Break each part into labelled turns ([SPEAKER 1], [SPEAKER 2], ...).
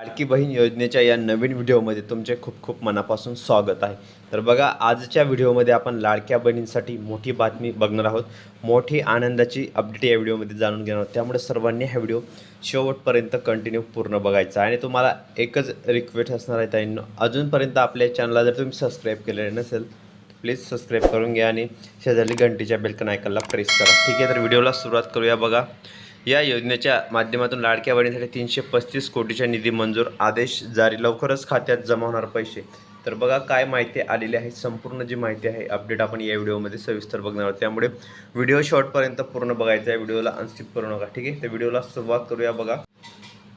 [SPEAKER 1] लाडकी बहीण योजनेच्या या नवीन व्हिडिओमध्ये तुमचे खूप खूप मनापासून स्वागत आहे. तर बघा आजच्या व्हिडिओमध्ये आपण लाडक्या बहिणींसाठी मोठी बातमी बघणार आहोत. मोठी आनंदाची अपडेट या व्हिडिओमध्ये जाणून घेणार आहोत. त्यामुळे सर्वांनी हा व्हिडिओ शेवटपर्यंत कंटिन्यू पूर्ण बघायचा आणि तुम्हाला एकच रिक्वेस्ट असणार आहे ताईंनो अजूनपर्यंत आपल्या चॅनलला जर तुम्ही सबस्क्राईब केलेलं नसेल प्लीज सबस्क्राईब करून घ्या आणि शेजारी घंटीच्या बेलकन आयकनला प्रेस करा. ठीक आहे तर व्हिडिओला सुरुवात करूया बघा. या योजनेच्या माध्यमातून लाडक्या बहिणीसाठी तीनशे पस्तीस कोटीच्या निधी मंजूर आदेश जारी. लवकरच खात्यात जमा होणार पैसे. तर बघा काय माहिती आलेली आहे. संपूर्ण जी माहिती आहे अपडेट आपण या व्हिडिओमध्ये सविस्तर बघणार आहोत. त्यामुळे व्हिडिओ शॉर्टपर्यंत पूर्ण बघायचा आहे. व्हिडिओला अनस्किप करू नका ठीक आहे? तर व्हिडिओला सुरुवात करूया बघा.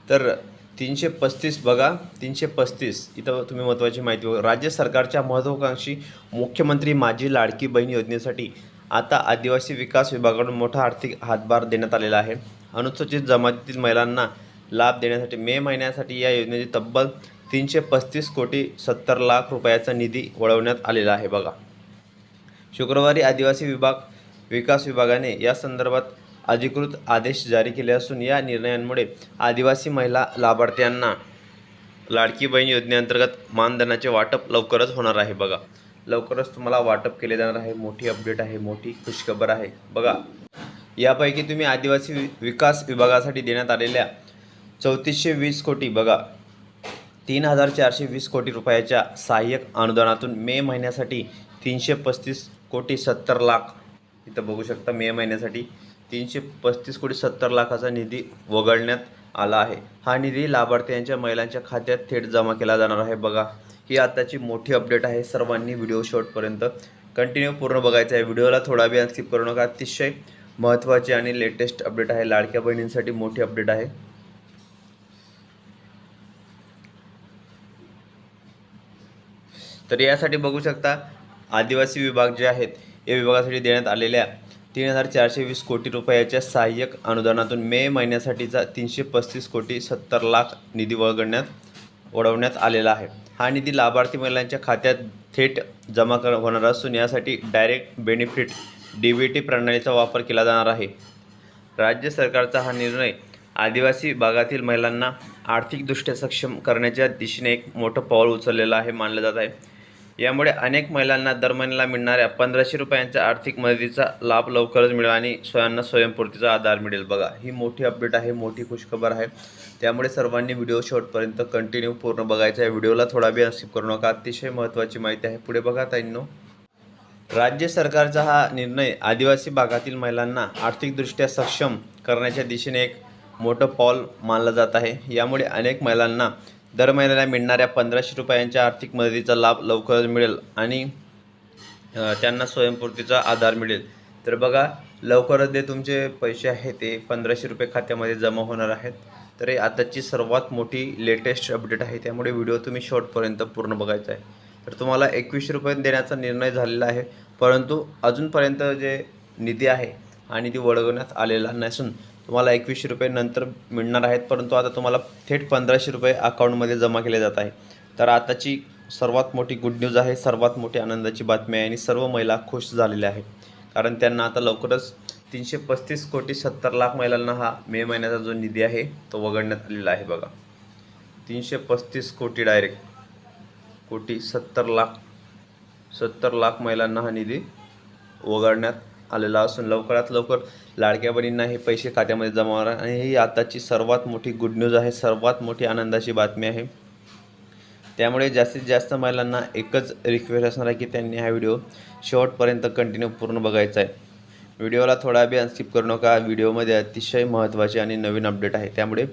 [SPEAKER 1] तर तीनशे पस्तीस बघा तीनशे पस्तीस. इथं तुम्ही महत्त्वाची माहिती बघा. राज्य सरकारच्या महत्त्वाकांक्षी मुख्यमंत्री माझी लाडकी बहीण योजनेसाठी आता आदिवासी विकास विभागाकडून मोठा आर्थिक हातभार देण्यात आलेला आहे. अनुसूचित जमातीतील महिलांना लाभ देण्यासाठी मे महिन्यासाठी या योजनेची तब्बल तीनशे पस्तीस कोटी सत्तर लाख रुपयाचा निधी वळवण्यात आलेला आहे. बघा. शुक्रवारी आदिवासी विभाग विकास विभागाने या संदर्भात अधिकृत आदेश जारी केले असून या निर्णयांमुळे आदिवासी महिला लाभार्थ्यांना लाडकी बहीण योजनेअंतर्गत मानधनाचे वाटप लवकरच होणार आहे. बघा. लवकरच तुम्हाला वाटप केले जाणार आहे. मोठी अपडेट आहे. मोठी खुशखबर आहे. बघा. यापैकी तुम्ही आदिवासी विकास विभागासाठी देण्यात आलेल्या चौतीसशे वीस कोटी बघा. तीन हजार चारशे वीस कोटी रुपयाच्या सहाय्यक अनुदानातून मे महिन्यासाठी तीनशे पस्तीस कोटी सत्तर लाख इथं बघू शकता मे महिन्यासाठी तीनशे पस्तीस कोटी सत्तर लाखाचा निधी वगळण्यात आला आहे. हा निधी लाभार्थ्यांच्या महिलांच्या खात्यात थेट जमा केला जाणार आहे बघा. ही आत्ताची मोठी अपडेट आहे. सर्वांनी व्हिडिओ शॉर्टपर्यंत कंटिन्यू पूर्ण बघायचं आहे. व्हिडिओला थोडा वेळ स्किप करू नका. अतिशय महत्त्वाचे आणि लेटेस्ट अपडेट आहे. लाडक्या बहिणींसाठी मोठी अपडेट आहे. तर यासाठी बघू शकता आदिवासी विभाग जे आहेत या विभागासाठी देण्यात आलेल्या तीन हजार चारशे वीस कोटी रुपयाच्या सहाय्यक अनुदानातून मे महिन्यासाठीचा तीनशे पस्तीस कोटी सत्तर लाख निधी वळगण्यात वळवण्यात आलेला आहे. हा निधी लाभार्थी महिलांच्या खात्यात थेट जमा कर होणार असून यासाठी direct benefit D B T प्रणालीचा वापर केला जाणार आहे. राज्य सरकारचा हा निर्णय आदिवासी भागातील महिलांना आर्थिकदृष्ट्या सक्षम करण्याच्या दिशेने एक मोठं पाऊल उचललेलं आहे मानलं जात आहे. यामुळे अनेक महिलांना दर महिन्याला मिळणाऱ्या पंधराशे रुपयांच्या आर्थिक मदतीचा लाभ लवकरच मिळेल आणि स्वयांना स्वयंपूर्तीचा आधार मिळेल. बघा ही मोठी अपडेट आहे मोठी खुशखबर आहे. त्यामुळे सर्वांनी व्हिडिओ शेवटपर्यंत कंटिन्यू पूर्ण बघायचा आहे. व्हिडिओला थोडा वेळ स्किप करू नका. अतिशय महत्त्वाची माहिती आहे. पुढे बघा ताईंनो. राज्य सरकारचा हा निर्णय आदिवासी भागातील महिलांना आर्थिकदृष्ट्या सक्षम करण्याच्या दिशेने एक मोठं पाऊल मानलं जात आहे. यामुळे अनेक महिलांना दर महिन्याला मिळणाऱ्या पंधराशे रुपयांच्या आर्थिक मदतीचा लाभ लवकरच मिळेल आणि त्यांना स्वयंपूर्तीचा आधार मिळेल. तर बघा लवकरच जे तुमचे पैसे आहे ते पंधराशे रुपये खात्यामध्ये जमा होणार आहेत. तर हे आताची सर्वात मोठी लेटेस्ट अपडेट आहे. त्यामुळे व्हिडिओ तुम्ही शॉर्टपर्यंत पूर्ण बघायचा आहे. तर तुम्हाला एकवीसशे रुपये देण्याचा निर्णय झालेला आहे. परंतु अजूनपर्यंत जे निधी आहे हा निधी वळवण्यात आलेला नसून तुम्हाला एकवीसशे रुपये नंतर मिळणार आहेत. परंतु आता तुम्हाला थेट पंधराशे रुपये अकाउंटमध्ये जमा केले जात आहे. तर आताची सर्वात मोठी गुड न्यूज आहे. सर्वात मोठी आनंदाची बातमी आहे आणि सर्व महिला खुश झालेल्या आहेत. कारण त्यांना आता लवकरच तीनशे पस्तीस कोटी सत्तर लाख महिलांना हा मे महिन्याचा जो निधी आहे तो वगळण्यात आलेला आहे बघा. तीनशे पस्तीस कोटी डायरेक्ट कोटी सत्तर लाख सत्तर लाख महिलांना हा निधी वगळण्यात आलेला असून लवकरात लवकर लाडक्या बहिणींना हे पैसे खात्यामध्ये जमा होणार आणि ही आताची सर्वात मोठी गुड न्यूज आहे सर्वात मोठी आनंदाची बातमी आहे. त्यामुळे जास्तीत जास्त महिलांना एकच रिक्वेस्ट असणार आहे की त्यांनी हा व्हिडिओ शेवटपर्यंत कंटिन्यू पूर्ण बघायचा आहे. व्हिडिओला थोडा बी स्किप करू नका. व्हिडिओमध्ये अतिशय महत्त्वाचे आणि नवीन अपडेट आहे. त्यामुळे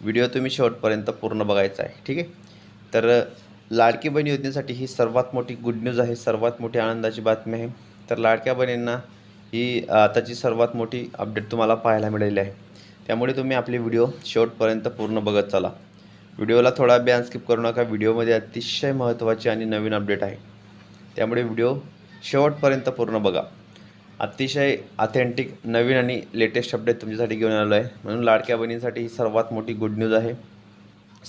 [SPEAKER 1] व्हिडिओ तुम्ही शेवटपर्यंत पूर्ण बघायचा आहे. ठीक आहे? तर लाडकी बहीण योजनेसाठी ही सर्वात मोठी गुड न्यूज आहे सर्वात मोठी आनंदाची बातमी आहे. तर लाडक्या बहिणींना ही आताची सर्वात मोठी अपडेट तुम्हाला पाहायला मिळालेली आहे. त्यामुळे तुम्ही आपले व्हिडिओ शेवटपर्यंत पूर्ण बघत चला. व्हिडिओला थोडा बॅन स्किप करू नका. व्हिडिओमध्ये अतिशय महत्त्वाची आणि नवीन अपडेट आहे. त्यामुळे व्हिडिओ शेवटपर्यंत पूर्ण बघा. अतिशय ऑथेंटिक नवीन आणि लेटेस्ट अपडेट तुमच्यासाठी घेऊन आलो आहे म्हणून लाडक्या बहिणींसाठी ही सर्वात मोठी गुड न्यूज आहे.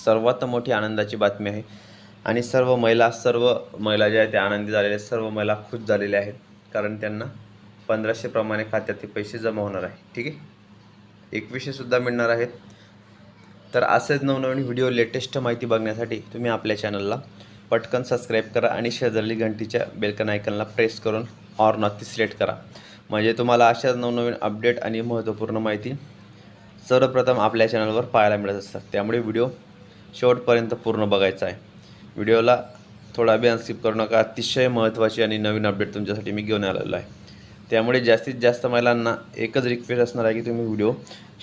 [SPEAKER 1] सर्वात मोठी आनंदाची बातमी आहे. आणि सर्व महिला सर्व महिला ज्या आहेत त्या आनंदी झालेल्या आहेत सर्व महिला खुश झालेल्या आहेत. कारण त्यांना पंधराशेप्रमाणे खात्यात ते पैसे जमा होणार आहे. ठीक आहे? एकवीसशेसुद्धा मिळणार आहेत. तर असेच नवनवीन व्हिडिओ लेटेस्ट माहिती बघण्यासाठी तुम्ही आपल्या चॅनलला पटकन सबस्क्राईब करा आणि शेजारली घंटीच्या बेलकन आयकनला प्रेस करून ऑर नॉती सिलेक्ट करा. म्हणजे तुम्हाला अशाच नवनवीन अपडेट आणि महत्त्वपूर्ण माहिती सर्वप्रथम आपल्या चॅनलवर पाहायला मिळत असतात. त्यामुळे व्हिडिओ शेवटपर्यंत पूर्ण बघायचा आहे. व्हिडिओला थोडा बी स्किप करू नका. अतिशय महत्त्वाची आणि नवीन अपडेट तुमच्यासाठी मी घेऊन आलेलो आहे. त्यामुळे जास्तीत जास्त महिलांना एकच रिक्वेस्ट असणार आहे की तुम्ही व्हिडिओ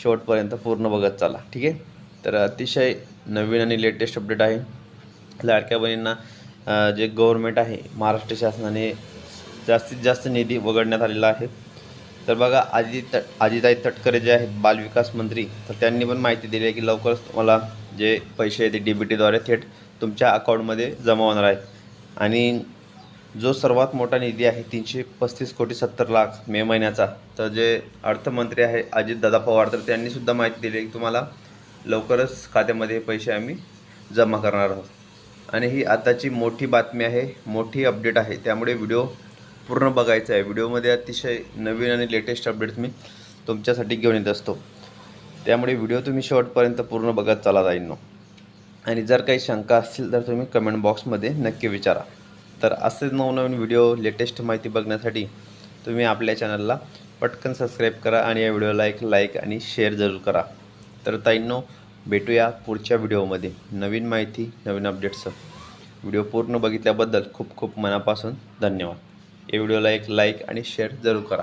[SPEAKER 1] शेवटपर्यंत पूर्ण बघत चाला. ठीक आहे? तर अतिशय नवीन आणि लेटेस्ट अपडेट आहे. लाडक्या बहिणींना जे गव्हर्मेंट आहे महाराष्ट्र शासनाने जास्तीत जास्त निधी वगळण्यात आलेला आहे. तर बघा आजी तट आजीताई तटकरे जे आहेत बालविकास मंत्री तर त्यांनी पण माहिती दिली आहे की लवकरच तुम्हाला जे पैसे आहेत ते डी बी टीद्वारे थेट तुमच्या अकाउंटमध्ये जमा होणार आहे. आणि जो सर्वात मोठा निधी आहे तीनशे पस्तीस कोटी सत्तर लाख मे महिन्याचा तर जे अर्थमंत्री आहे अजितदादा पवार तर त्यांनीसुद्धा माहिती दिली की तुम्हाला लवकरच खात्यामध्ये हे पैसे आम्ही जमा करणार आहोत. आणि ही आताची मोठी बातमी आहे मोठी अपडेट आहे त्यामुळे व्हिडिओ पूर्ण बघायचा आहे. व्हिडिओमध्ये अतिशय नवीन आणि लेटेस्ट अपडेट्स मी तुमच्यासाठी घेऊन येत असतो. त्यामुळे व्हिडिओ तुम्ही शेवटपर्यंत पूर्ण बघत चाला जाईन आणि जर काही शंका असतील तर तुम्ही कमेंट बॉक्समध्ये नक्की विचारा. तर असेच नवनवीन व्हिडिओ लेटेस्ट माहिती बघण्यासाठी तुम्ही आपल्या चॅनलला पटकन सबस्क्राईब करा आणि या व्हिडिओला एक लाईक आणि शेअर जरूर करा. तर ताईंनो भेटूया पुढच्या व्हिडिओमध्ये नवीन माहिती नवीन अपडेट्सचं व्हिडिओ पूर्ण बघितल्याबद्दल खूप खूप मनापासून धन्यवाद. या व्हिडिओला एक लाईक आणि शेअर जरूर करा.